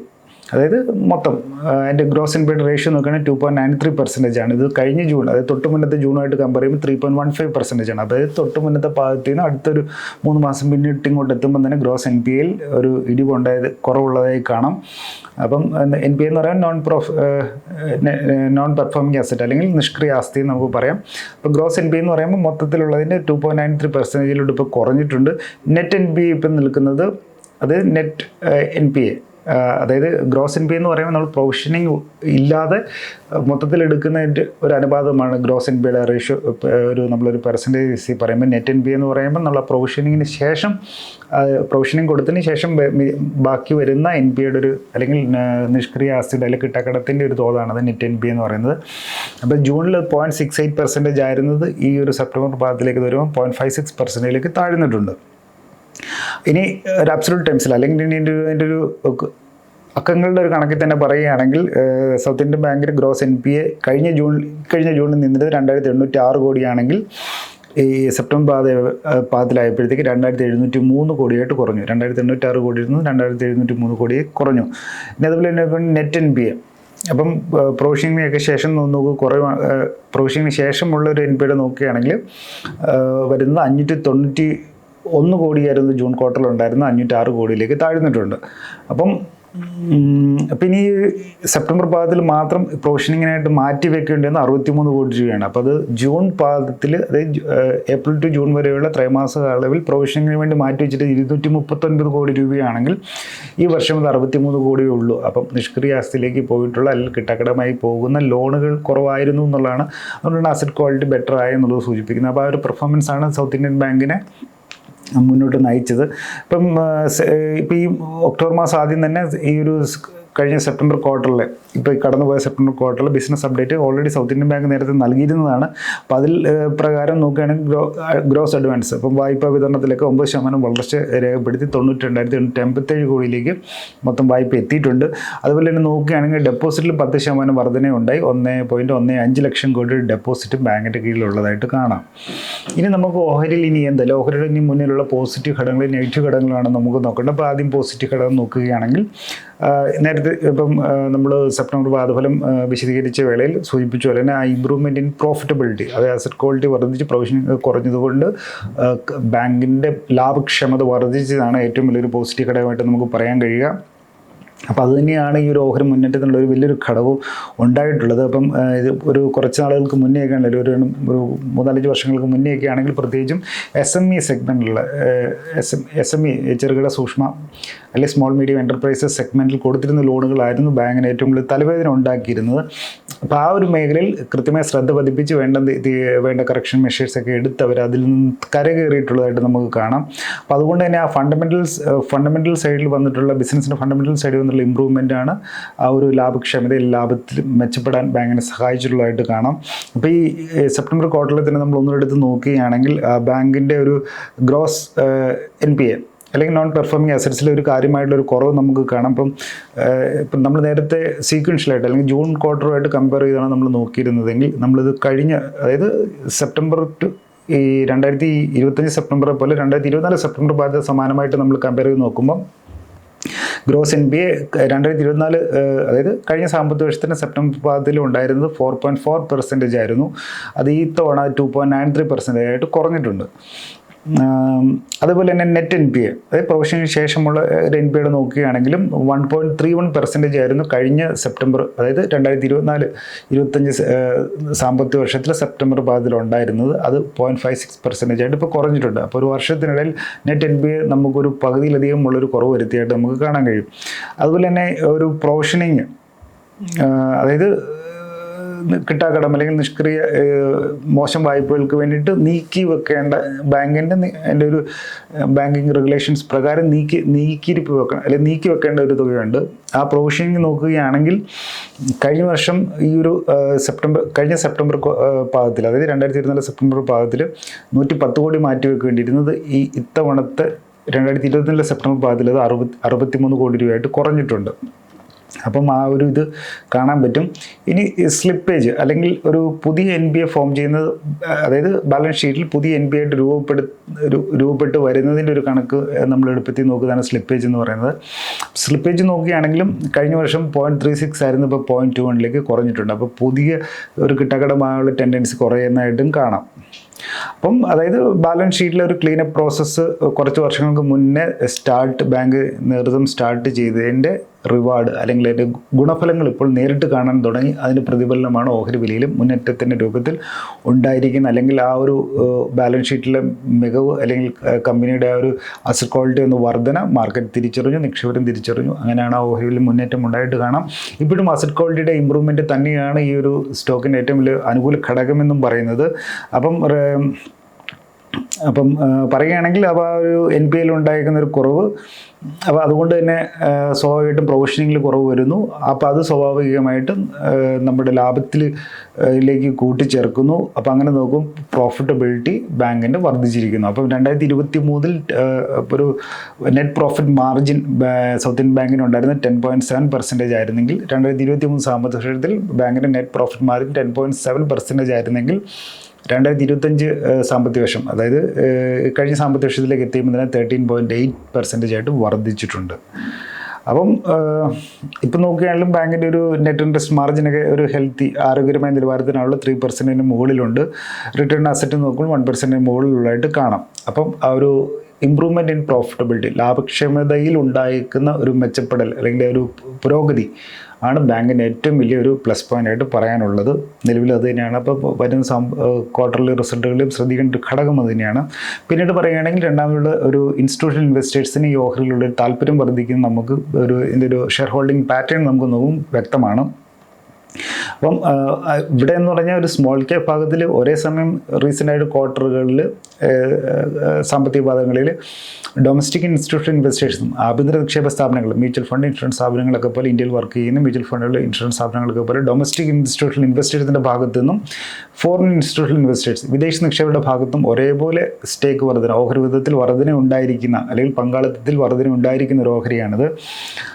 അതായത് മൊത്തം അതിന്റെ ഗ്രോസ് എൻ പി റേഷ്യോ നോക്കുകയാണെങ്കിൽ two point nine three percentage ആണ്. ഇത് കഴിഞ്ഞ ജൂൺ അതായത് തൊട്ട് മുന്നത്തെ ജൂണുമായിട്ട് കമ്പയർ ചെയ്യുമ്പോൾ three point one five percentage ആണ്. അതായത് തൊട്ട് മുന്നത്തെ പാദത്തിൽ നിന്ന് അടുത്തൊരു മൂന്ന് മാസം പിന്നിട്ട് ഇങ്ങോട്ട് എത്തുമ്പോൾ തന്നെ ഗ്രോസ് എൻ പി എയിൽ ഒരു ഇടിവുണ്ടായത് കുറവുള്ളതായി കാണാം. അപ്പം എൻ പി എന്ന് പറയാൻ non prof non performing asset അല്ലെങ്കിൽ നിഷ്ക്രിയ ആസ്തി എന്ന് നമുക്ക് പറയാം. അപ്പോൾ ഗ്രോസ് എൻ പി എന്ന് പറയുമ്പോൾ മൊത്തത്തിലുള്ളതിന്റെ ടു പോയിന്റ് നയൻ ത്രീ പെർസെന്റേജിലോട്ട് ഇപ്പോൾ കുറഞ്ഞിട്ടുണ്ട്. നെറ്റ് എൻ പി ഇപ്പം നിൽക്കുന്നത് അത് നെറ്റ് എൻ പി എ അതായത് ഗ്രോസ് എൻ പി എന്ന് പറയുമ്പോൾ നമ്മൾ പ്രൊവിഷനിങ് ഇല്ലാതെ മൊത്തത്തിൽ എടുക്കുന്നതിന്റെ ഒരു അനുപാതമാണ് ഗ്രോസ് എൻ പിയുടെ റേഷ്യോ ഒരു നമ്മളൊരു പെർസെന്റേജ് പറയുമ്പോൾ നെറ്റ് എൻ പി എന്ന് പറയുമ്പോൾ നമ്മൾ പ്രൊവിഷനിങ്ങിന് ശേഷം പ്രൊവിഷനിങ് കൊടുത്തതിന് ശേഷം ബാക്കി വരുന്ന എൻ പിയുടെ ഒരു അല്ലെങ്കിൽ നിഷ്ക്രിയ ആസ്തിയുടെ അല്ലെങ്കിൽ കിട്ടക്കടത്തിന്റെ ഒരു അത് നെറ്റ് എൻ പി എന്ന് പറയുന്നത്. അപ്പോൾ ജൂണിൽ പോയിന്റ് സിക്സ് എയ്റ്റ് പെർസെന്റേജ് ആയിരുന്നത് ഈ ഒരു സെപ്റ്റംബർ പാദത്തിലേക്ക് വരുമ്പോൾ പോയിന്റ് ഫൈവ് സിക്സ് പെർസെന്റേജിലേക്ക് താഴ്ന്നിട്ടുണ്ട്. ഇനി ഒരു അബ്സലൂട്ട് ടൈംസിൽ അല്ലെങ്കിൽ ഇനി എന്റെ ഒരു- എന്റെ ഒരു അക്കങ്ങളുടെ ഒരു കണക്കിൽ തന്നെ പറയുകയാണെങ്കിൽ സൗത്ത് ഇന്ത്യൻ ബാങ്കിന്റെ ഗ്രോസ് എൻ പി എ കഴിഞ്ഞ ജൂൺ കഴിഞ്ഞ ജൂണിൽ നിന്നത് രണ്ടായിരത്തി എണ്ണൂറ്റി ആറ് കോടിയാണെങ്കിൽ ഈ സെപ്റ്റംബർ പാത പാദത്തിലായപ്പോഴത്തേക്ക് രണ്ടായിരത്തി എഴുന്നൂറ്റി മൂന്ന് കോടിയായിട്ട് കുറഞ്ഞു. രണ്ടായിരത്തി എണ്ണൂറ്റി ആറ് കോടി ഇരുന്നു രണ്ടായിരത്തി എഴുന്നൂറ്റി മൂന്ന് കോടിയെ കുറഞ്ഞു. പിന്നെ അതുപോലെ തന്നെ ഇപ്പം നെറ്റ് എൻ പി എ അപ്പം പ്രൊവിഷനിങ്ങിനൊക്കെ ശേഷം നോക്കുക കുറേ പ്രൊവിഷനിങ്ങിന് ശേഷമുള്ള ഒരു എൻ പിയുടെ നോക്കുകയാണെങ്കിൽ വരുന്നത് അഞ്ഞൂറ്റി തൊണ്ണൂറ്റി ഒന്ന് കോടിയായിരുന്നു ജൂൺ ക്വാർട്ടറിൽ ഉണ്ടായിരുന്ന അഞ്ഞൂറ്റി ആറ് കോടിയിലേക്ക് താഴ്ന്നിട്ടുണ്ട്. അപ്പം പിന്നെ ഇനി സെപ്റ്റംബർ പാദത്തിൽ മാത്രം പ്രൊവിഷനിങ്ങിനായിട്ട് മാറ്റി വെക്കേണ്ടിവന്ന അറുപത്തിമൂന്ന് കോടി രൂപയാണ്. അപ്പോൾ അത് ജൂൺ പാദത്തിൽ അതായത് ഏപ്രിൽ ടു ജൂൺ വരെയുള്ള ത്രൈമാസ കാലയളവിൽ പ്രൊവിഷനിങ്ങിന് വേണ്ടി മാറ്റി വെച്ചിട്ട് ഇരുന്നൂറ്റി മുപ്പത്തൊൻപത് കോടി രൂപയാണെങ്കിൽ ഈ വർഷം അത് അറുപത്തിമൂന്ന് കോടിയേ ഉള്ളൂ. അപ്പം നിഷ്ക്രിയ ആസ്തിയിലേക്ക് പോയിട്ടുള്ള അല്ലെങ്കിൽ കിട്ടക്കടമായി പോകുന്ന ലോണുകൾ കുറവായിരുന്നു എന്നുള്ളതാണ്. അതുകൊണ്ടാണ് അസറ്റ് ക്വാളിറ്റി ബെറ്റർ ആയെന്നുള്ളത് സൂചിപ്പിക്കുന്നത്. അപ്പോൾ ആ ഒരു പെർഫോമൻസ് ആണ് സൗത്ത് ഇന്ത്യൻ ബാങ്കിനെ മുന്നോട്ട് നയിച്ചത്. ഇപ്പം ഇപ്പം ഈ ഒക്ടോബർ മാസം ആദ്യം തന്നെ ഈ ഒരു കഴിഞ്ഞ സെപ്റ്റംബർ ക്വാർട്ടറിൽ ഇപ്പോൾ കടന്നുപോയ സെപ്റ്റംബർ ക്വാർട്ടറിൽ business update already South Indian Bank നേരത്തെ നൽകിയിരുന്നതാണ്. അപ്പോൾ അതിൽ പ്രകാരം നോക്കുകയാണെങ്കിൽ ഗ്രോ ഗ്രോസ് അഡ്വാൻസ് അപ്പം വായ്പാ വിതരണത്തിലേക്ക് ഒമ്പത് ശതമാനം വളർച്ച രേഖപ്പെടുത്തി തൊണ്ണൂറ്റി രണ്ടായിരത്തി എണ്ണൂറ്റി അമ്പത്തേഴ് കോടിയിലേക്ക് മൊത്തം വായ്പ എത്തിയിട്ടുണ്ട്. അതുപോലെ തന്നെ നോക്കുകയാണെങ്കിൽ ഡെപ്പോസിറ്റിൽ പത്ത് ശതമാനം വർധനയുണ്ടായി ഒന്ന് പോയിന്റ് ഒന്ന് അഞ്ച് ലക്ഷം കോടി ഡെപ്പോസിറ്റ് ബാങ്കിന്റെ കീഴിലുള്ളതായിട്ട് കാണാം. ഇനി നമുക്ക് ഓഹരിയിൽ ഇനി എന്തല്ല ഓഹരിയുടെ ഇനി മുന്നിലുള്ള പോസിറ്റീവ് ഘടകങ്ങൾ നെഗറ്റീവ് ഘടകങ്ങളാണ് നമുക്ക് നോക്കേണ്ടത്. അപ്പോൾ ആദ്യം പോസിറ്റീവ് ഘടകം നോക്കുകയാണെങ്കിൽ നേരത്തെ ഇപ്പം നമ്മൾ സെപ്റ്റംബർ വാദഫലം വിശദീകരിച്ച വേളയിൽ സൂചിപ്പിച്ച പോലെ തന്നെ ആ ഇമ്പ്രൂവ്മെന്റ് ഇൻ പ്രോഫിറ്റബിലിറ്റി അതായത് അസറ്റ് ക്വാളിറ്റി വർദ്ധിച്ച് പ്രൊവിഷൻ കുറഞ്ഞതുകൊണ്ട് ബാങ്കിന്റെ ലാഭക്ഷമത വർദ്ധിച്ചതാണ് ഏറ്റവും വലിയൊരു പോസിറ്റീവ് ഘടകമായിട്ട് നമുക്ക് പറയാൻ കഴിയുക. അപ്പോൾ അത് തന്നെയാണ് ഈ ഒരു ഓഹരി മുന്നേറ്റത്തിനുള്ള ഒരു വലിയൊരു ഘടകവും ഉണ്ടായിട്ടുള്ളത്. അപ്പം ഇത് ഒരു കുറച്ച് നാളുകൾക്ക് മുന്നേയൊക്കെ ആണെങ്കിൽ ഒരു ഒരു മൂന്നാലഞ്ച് വർഷങ്ങൾക്ക് മുന്നേയൊക്കെ ആണെങ്കിൽ പ്രത്യേകിച്ചും S M E സെഗ്മെന്റിലുള്ള S M S M E ചെറുകിട സൂക്ഷ്മ അല്ലെങ്കിൽ സ്മോൾ മീഡിയം എന്റർപ്രൈസസ് സെഗ്മെന്റിൽ കൊടുത്തിരുന്ന ലോണുകളായിരുന്നു ബാങ്കിന് ഏറ്റവും കൂടുതൽ തലവേദന ഉണ്ടാക്കിയിരുന്നത്. അപ്പോൾ ആ ഒരു മേഖലയിൽ കൃത്യമായ ശ്രദ്ധ പതിപ്പിച്ച് വേണ്ട വേണ്ട കറക്ഷൻ മെഷേഴ്സൊക്കെ എടുത്ത് അവർ അതിൽ നിന്ന് കരകയറിയിട്ടുള്ളതായിട്ട് നമുക്ക് കാണാം. അപ്പോൾ അതുകൊണ്ട് തന്നെ ആ ഫണ്ടമെന്റൽസ് ഫണ്ടമെന്റൽ സൈഡിൽ വന്നിട്ടുള്ള ബിസിനസ്സിന്റെ ഫണ്ടമെന്റൽ സൈഡിൽ വന്നിട്ടുള്ള ഇമ്പ്രൂവ്മെന്റ് ആണ് ആ ഒരു ലാഭക്ഷമത ലാഭത്തിൽ മെച്ചപ്പെടാൻ ബാങ്കിനെ സഹായിച്ചിട്ടുള്ളതായിട്ട് കാണാം. അപ്പോൾ ഈ സെപ്റ്റംബർ ക്വാർട്ടറിൽ തന്നെ നമ്മൾ ഒന്നുകൂടെ എടുത്ത് നോക്കുകയാണെങ്കിൽ ബാങ്കിന്റെ ഒരു ഗ്രോസ് എൻ പി എ അല്ലെങ്കിൽ നോൺ പെർഫോമിങ് അസറ്റ്സിൽ ഒരു കാര്യമായിട്ടുള്ള ഒരു കുറവ് നമുക്ക് കാണാം. ഇപ്പം ഇപ്പം നമ്മൾ നേരത്തെ സീക്വൻഷ്യലായിട്ട് അല്ലെങ്കിൽ ജൂൺ ക്വാർട്ടറുമായിട്ട് കമ്പയർ ചെയ്താണ് നമ്മൾ നോക്കിയിരുന്നതെങ്കിൽ നമ്മളിത് കഴിഞ്ഞ അതായത് സെപ്റ്റംബർ ടു ഈ രണ്ടായിരത്തി ഇരുപത്തഞ്ച് സെപ്റ്റംബറെ പോലെ രണ്ടായിരത്തി ഇരുപത്തിനാല് സെപ്റ്റംബർ ബാധ്യത സമാനമായിട്ട് നമ്മൾ കമ്പയർ ചെയ്ത് നോക്കുമ്പോൾ ഗ്രോസ് എൻ ബി എ രണ്ടായിരത്തി ഇരുപത്തിനാല് അതായത് കഴിഞ്ഞ സാമ്പത്തിക വർഷത്തിന്റെ സെപ്റ്റംബർ പാദത്തിൽ ഉണ്ടായിരുന്നത് ഫോർ പോയിന്റ് ഫോർ പെർസെന്റേജ് ആയിരുന്നു. അത് ഈ തവണ two point nine three percentage ആയിട്ട് കുറഞ്ഞിട്ടുണ്ട്. അതുപോലെ തന്നെ നെറ്റ് എൻ പി എ അതായത് പ്രൊഫഷന് ശേഷമുള്ള ഒരു എൻ പി എയുടെ നോക്കുകയാണെങ്കിലും one point three one percentage ആയിരുന്നു കഴിഞ്ഞ സെപ്റ്റംബർ അതായത് രണ്ടായിരത്തി ഇരുപത്തിനാല് ഇരുപത്തഞ്ച് സാമ്പത്തിക വർഷത്തിൽ സെപ്റ്റംബർ ഭാഗത്തിൽ ഉണ്ടായിരുന്നത് അത് പോയിന്റ് ഫൈവ് സിക്സ് പെർസെന്റേജ് ആയിട്ട് ഇപ്പോൾ കുറഞ്ഞിട്ടുണ്ട്. അപ്പോൾ ഒരു വർഷത്തിനിടയിൽ നെറ്റ് എൻ പി എ നമുക്കൊരു പകുതിയിലധികം ഉള്ളൊരു കുറവ് വരുത്തിയായിട്ട് നമുക്ക് കാണാൻ കഴിയും. അതുപോലെ തന്നെ ഒരു പ്രൊവിഷനിങ് അതായത് കിട്ടാക്കടം അല്ലെങ്കിൽ നിഷ്ക്രിയ മോശം വായ്പകൾക്ക് വേണ്ടിയിട്ട് നീക്കി വെക്കേണ്ട ബാങ്കിന്റെ എന്റെ ഒരു ബാങ്കിങ് റെഗുലേഷൻസ് പ്രകാരം നീക്കി നീക്കിയിരിപ്പ് വെക്കണം. അല്ലെങ്കിൽ നീക്കി വെക്കേണ്ട ഒരു തുകയുണ്ട്. ആ പ്രൊവിഷനിങ് നോക്കുകയാണെങ്കിൽ കഴിഞ്ഞ വർഷം ഈ ഒരു സെപ്റ്റംബർ കഴിഞ്ഞ സെപ്റ്റംബർ പാകത്തിൽ പാദത്തിൽ അതായത് രണ്ടായിരത്തി ഇരുപത്തിനാല് സെപ്റ്റംബർ പാദത്തിൽ നൂറ്റി പത്ത് കോടി മാറ്റി വെക്കേണ്ടിയിരുന്നത് ഈ ഇത്തവണത്തെ രണ്ടായിരത്തി ഇരുപത്തിനാല് സെപ്റ്റംബർ പാദത്തിൽ അത് അറുപത്തി അറുപത്തിമൂന്ന് കോടി രൂപയായിട്ട് കുറഞ്ഞിട്ടുണ്ട്. അപ്പം ആ ഒരു ഇത് കാണാൻ പറ്റും. ഇനി സ്ലിപ്പേജ് അല്ലെങ്കിൽ ഒരു പുതിയ എൻ ബി എ ഫോം ചെയ്യുന്നത് അതായത് ബാലൻസ് ഷീറ്റിൽ പുതിയ എൻ ബി ആയിട്ട് രൂപപ്പെടു രൂപപ്പെട്ട് വരുന്നതിന്റെ ഒരു കണക്ക് നമ്മൾ എളുപ്പത്തിൽ നോക്കുന്നതാണ് സ്ലിപ്പേജ് എന്ന് പറയുന്നത്. സ്ലിപ്പേജ് നോക്കുകയാണെങ്കിലും കഴിഞ്ഞ വർഷം പോയിന്റ് ത്രീ സിക്സ് ആയിരുന്നു ഇപ്പോൾ പോയിന്റ് ടു വണ്ണിലേക്ക് കുറഞ്ഞിട്ടുണ്ട്. അപ്പോൾ പുതിയ ഒരു കിട്ടക്കടമായുള്ള ടെൻഡൻസി കുറയുന്നതായിട്ടും കാണാം. അപ്പം അതായത് ബാലൻസ് ഷീറ്റിലെ ഒരു ക്ലീനപ്പ് പ്രോസസ്സ് കുറച്ച് വർഷങ്ങൾക്ക് മുന്നേ സ്റ്റാർട്ട് ബാങ്ക് നേതൃത്വം സ്റ്റാർട്ട് ചെയ്തതിന്റെ റിവാർഡ് അല്ലെങ്കിൽ അതിന്റെ ഗുണഫലങ്ങൾ ഇപ്പോൾ നേരിട്ട് കാണാൻ തുടങ്ങി. അതിന്റെ പ്രതിഫലനമാണ് ഓഹരി വിലയിലും മുന്നേറ്റത്തിന്റെ രൂപത്തിൽ ഉണ്ടായിരിക്കുന്ന അല്ലെങ്കിൽ ആ ഒരു ബാലൻസ് ഷീറ്റിലെ മികവ് അല്ലെങ്കിൽ കമ്പനിയുടെ ആ ഒരു അസറ്റ് ക്വാളിറ്റി ഒന്ന് വർധന മാർക്കറ്റ് തിരിച്ചറിഞ്ഞു നിക്ഷേപരും തിരിച്ചറിഞ്ഞു. അങ്ങനെയാണ് ആ വിലയിൽ മുന്നേറ്റം ഉണ്ടായിട്ട് കാണാം. ഇപ്പോഴും അസറ്റ് ക്വാളിറ്റിയുടെ ഇമ്പ്രൂവ്മെന്റ് തന്നെയാണ് ഈ ഒരു സ്റ്റോക്കിന്റെ ഏറ്റവും വലിയ അനുകൂല ഘടകമെന്നും പറയുന്നത്. അപ്പം അപ്പം പറയുകയാണെങ്കിൽ അപ്പോൾ ആ ഒരു എൻ പി എൽ ഒരു കുറവ് അപ്പോൾ അതുകൊണ്ട് തന്നെ സ്വാഭാവികമായിട്ടും പ്രൊവിഷനിങ്ങിൽ കുറവ് വരുന്നു. അപ്പോൾ അത് സ്വാഭാവികമായിട്ടും നമ്മുടെ ലാഭത്തിൽ ലേക്ക് കൂട്ടിച്ചേർക്കുന്നു. അപ്പോൾ അങ്ങനെ നോക്കും പ്രോഫിറ്റബിലിറ്റി ബാങ്കിന്റെ വർദ്ധിച്ചിരിക്കുന്നു. അപ്പം രണ്ടായിരത്തി ഇരുപത്തി മൂന്നിൽ ഒരു net profit margin South Indian ബാങ്കിന് ഉണ്ടായിരുന്ന ടെൻ പോയിന്റ് സെവൻ പെർസെന്റേജ് ആയിരുന്നെങ്കിൽ രണ്ടായിരത്തി ഇരുപത്തി മൂന്ന് സാമ്പത്തിക വർഷത്തിൽ ബാങ്കിന്റെ net profit margin ten point seven percentage ആയിരുന്നെങ്കിൽ രണ്ടായിരത്തി ഇരുപത്തഞ്ച് സാമ്പത്തിക വർഷം. അതായത് കഴിഞ്ഞ സാമ്പത്തിക വർഷത്തിലേക്ക് എത്തിയപ്പോൾ തന്നെ തേർട്ടീൻ പോയിന്റ് എയ്റ്റ് പെർസെന്റേജ് ആയിട്ട് വർദ്ധിച്ചിട്ടുണ്ട്. അപ്പം ഇപ്പം നോക്കുകയാണെങ്കിലും ബാങ്കിന്റെ ഒരു നെറ്റ് ഇൻട്രസ്റ്റ് മാർജിനൊക്കെ ഒരു ഹെൽത്തി ആരോഗ്യപരമായ നിലവാരത്തിനുള്ള ത്രീ പെർസെന്റിന് മുകളിലുണ്ട്. റിട്ടേൺ അസറ്റ് നോക്കുമ്പോൾ വൺ പെർസെന്റിന് മുകളിലുള്ളതായിട്ട് കാണാം. അപ്പം ആ ഒരു ഇമ്പ്രൂവ്മെന്റ് ഇൻ പ്രോഫിറ്റബിലിറ്റി ലാഭക്ഷമതയിൽ ഉണ്ടായിരിക്കുന്ന ഒരു മെച്ചപ്പെടൽ അല്ലെങ്കിൽ ഒരു പുരോഗതി ആണ് ബാങ്കിന്റെ ഏറ്റവും വലിയൊരു പ്ലസ് പോയിന്റ് ആയിട്ട് പറയാനുള്ളത്. നിലവിൽ അത് തന്നെയാണ്. അപ്പോൾ വരുന്ന ക്വാർട്ടർലി റിസൾട്ടുകളിലും ശ്രദ്ധിക്കേണ്ട ഘടകം അത് തന്നെയാണ്. പിന്നീട് പറയുകയാണെങ്കിൽ രണ്ടാമതുള്ള ഒരു ഇൻസ്റ്റിറ്റ്യൂഷണൽ ഇൻവെസ്റ്റേഴ്സിന് ഈ ഓഹരിയിലുള്ള താല്പര്യം വർദ്ധിക്കുന്ന നമുക്ക് ഒരു ഇതിന്റെ ഷെയർ ഹോൾഡിംഗ് പാറ്റേൺ നമുക്ക് നോക്കും വ്യക്തമാണ്. അപ്പം ഇവിടെ എന്ന് പറഞ്ഞാൽ ഒരു സ്മോൾ ക്യാപ് ഭാഗത്തിൽ ഒരേ സമയം റീസെന്റ് ആയിട്ട് ക്വാർട്ടറുകളിൽ സാമ്പത്തിക പാദങ്ങളിൽ ഡൊമസ്റ്റിക് ഇൻസ്റ്റിറ്റ്യൂഷൻ ഇൻവെസ്റ്റേഴ്സും ആഭ്യന്തര നിക്ഷേപ സ്ഥാപനങ്ങൾ മ്യൂച്വൽ ഫണ്ട് ഇൻഷുറൻസ് സ്ഥാപനങ്ങളൊക്കെ പോലെ ഇന്ത്യയിൽ വർക്ക് ചെയ്യുന്ന മ്യൂച്വൽ ഫണ്ടുകൾ ഇൻഷുറൻസ് സ്ഥാപനങ്ങളൊക്കെ പോലെ ഡൊമസ്റ്റിക് ഇൻസ്റ്റിറ്റ്യൂഷൻ ഇൻവെസ്റ്റേഴ്സിന്റെ ഭാഗത്തു നിന്നും ഫോറിൻ ഇൻസ്റ്റിറ്റ്യൂഷൻ ഇൻവെസ്റ്റേഴ്സ് വിദേശ നിക്ഷേപരുടെ ഭാഗത്തും ഒരേപോലെ സ്റ്റേക്ക് വർധന ഓഹരി വിധത്തിൽ വർധന ഉണ്ടായിരിക്കുന്ന അല്ലെങ്കിൽ പങ്കാളിത്തത്തിൽ വർധന ഉണ്ടായിരിക്കുന്ന ഒരു ഓഹരിയാണിത്.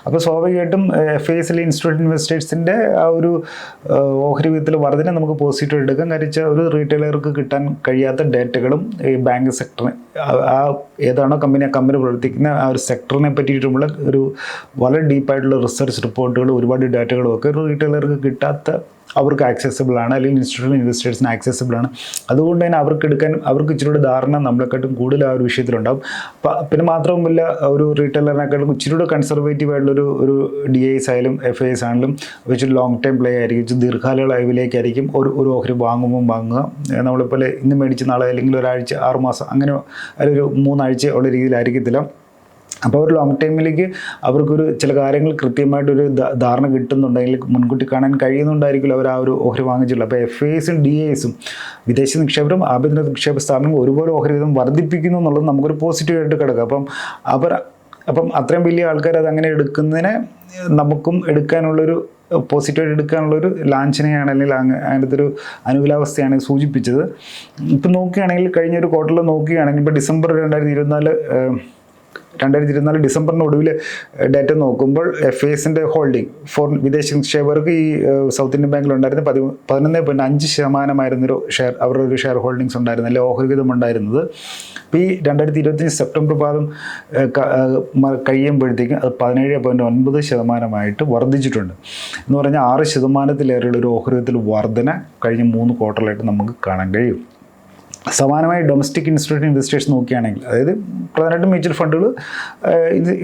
അപ്പോൾ സ്വാഭാവികമായിട്ടും എഫ് ഐ എൽ ഇൻസ്റ്റിറ്റ്യൂഷൻ ഇൻവെസ്റ്റേഴ്സിന്റെ ആ ഒരു ഓഹരി വിധത്തിൽ വർധന നമുക്ക് പോസിറ്റീവ് എടുക്കാം. കഴിച്ച ഒരു റീറ്റെയിലർക്ക് കിട്ടാൻ കഴിയാത്ത ഡേറ്റകളും ഈ ബാങ്ക് സെക്ടറിന് ആ ഏതാണോ കമ്പനി ആ കമ്പനി പ്രവർത്തിക്കുന്ന ആ ഒരു സെക്ടറിനെ പറ്റിയിട്ടുള്ള ഒരു വളരെ ഡീപ്പായിട്ടുള്ള റിസർച്ച് റിപ്പോർട്ടുകൾ ഒരുപാട് ഡാറ്റകളും ഒക്കെ റീറ്റെയിലർക്ക് കിട്ടാത്ത അവർക്ക് ആക്സസിബിൾ ആണ്. അല്ലെങ്കിൽ ഇൻസ്റ്റിറ്റ്യൂഷൻ ഇൻവെസ്റ്റേഴ്സിന് ആക്സസിബിൾ ആണ്. അതുകൊണ്ട് തന്നെ അവർക്ക് എടുക്കാൻ അവർക്ക് ഇച്ചിരി കൂടെ ധാരണ നമ്മളെക്കാട്ടും കൂടുതൽ ആ ഒരു വിഷയത്തിലുണ്ടാവും. പിന്നെ മാത്രവുമല്ല ഒരു റീറ്റെയിലറിനെക്കാട്ടും ഇച്ചിരി കൂടെ കൺസർവേറ്റീവ് ആയിട്ടുള്ളൊരു ഒരു ഡി ഐസ് ആയാലും എഫ് ഐ എസ് ആണെങ്കിലും ഇച്ചിരി ലോങ് ടൈം പ്ലേ ആയിരിക്കും. ഇച്ചിരി ദീർഘകാലയളവിലേക്കായിരിക്കും ഒരു ഒരു ഓഹരി വാങ്ങുമ്പോൾ വാങ്ങുക. നമ്മളിപ്പോൾ ഇന്ന് മേടിച്ച് നാളെ അല്ലെങ്കിൽ ഒരാഴ്ച മാസം. അങ്ങനെ അതിലൊരു മൂന്നാഴ്ച ഉള്ള രീതിയിലായിരിക്കത്തില്ല അപ്പോൾ ഒരു ലോങ് ടൈമിലേക്ക് അവർക്കൊരു ചില കാര്യങ്ങൾ കൃത്യമായിട്ടൊരു ധാരണ കിട്ടുന്നുണ്ടെങ്കിൽ മുൻകൂട്ടി കാണാൻ കഴിയുന്നുണ്ടായിരിക്കില്ല അവർ ആ ഒരു ഓഹരി വാങ്ങിച്ചിട്ടുള്ളത്. അപ്പോൾ എഫ് ഐസും ഡി എസും വിദേശ നിക്ഷേപരും ആഭ്യന്തര നിക്ഷേപ സ്ഥാപനവും ഒരുപോലെ ഓഹരി വിധം വർദ്ധിപ്പിക്കുന്നു എന്നുള്ളത് നമുക്കൊരു പോസിറ്റീവായിട്ട് കിടക്കുക അപ്പം അവർ അപ്പം അത്രയും വലിയ ആൾക്കാർ അത് അങ്ങനെ എടുക്കുന്നതിനെ നമുക്കും എടുക്കാനുള്ളൊരു പോസിറ്റീവായിട്ട് എടുക്കാനുള്ളൊരു ലാഞ്ചനയാണ് അല്ലെങ്കിൽ അതിന്റെ ഒരു അനുകൂലാവസ്ഥയാണ് സൂചിപ്പിച്ചത്. ഇപ്പം നോക്കുകയാണെങ്കിൽ കഴിഞ്ഞ ഒരു ക്വാർട്ടറിൽ നോക്കുകയാണെങ്കിൽ ഇപ്പോൾ ഡിസംബർ രണ്ടായിരത്തി ഇരുപത്തിനാല് രണ്ടായിരത്തി ഇരുപത്തിനാല് ഡിസംബറിന് ഒടുവിൽ ഡേറ്റ നോക്കുമ്പോൾ എഫ് എസിന്റെ ഹോൾഡിംഗ് ഫോർ വിദേശ നിക്ഷേപകർക്ക് ഈ സൗത്ത് ഇന്ത്യൻ ബാങ്കിൽ ഉണ്ടായിരുന്ന പതി പതിനൊന്ന് പോയിന്റ് അഞ്ച് ശതമാനമായിരുന്നൊരു ഷെയർ അവരുടെ ഒരു ഷെയർ ഹോൾഡിങ്സ് ഉണ്ടായിരുന്നു അല്ലെ ഉണ്ടായിരുന്നത്. അപ്പോൾ ഈ രണ്ടായിരത്തി ഇരുപത്തഞ്ച് സെപ്റ്റംബർ പാദം കഴിയുമ്പോഴത്തേക്കും അത് പതിനേഴ് പോയിന്റ് ഒൻപത് ശതമാനമായിട്ട് വർദ്ധിച്ചിട്ടുണ്ട്. എന്ന് പറഞ്ഞാൽ ആറ് ശതമാനത്തിലേറെയുള്ള ഒരു ഓഹരിവിധത്തിൽ വർധന കഴിഞ്ഞ മൂന്ന് ക്വാർട്ടറിലായിട്ട് നമുക്ക് കാണാൻ കഴിയും. സമാനമായി ഡൊമസ്റ്റിക് ഇൻസ്റ്റിറ്റ്യൂട്ട് ഇൻവെസ്റ്റേഴ്സ് നോക്കുകയാണെങ്കിൽ അതായത് പ്രധാനമായിട്ടും മ്യൂച്വൽ ഫണ്ടുകൾ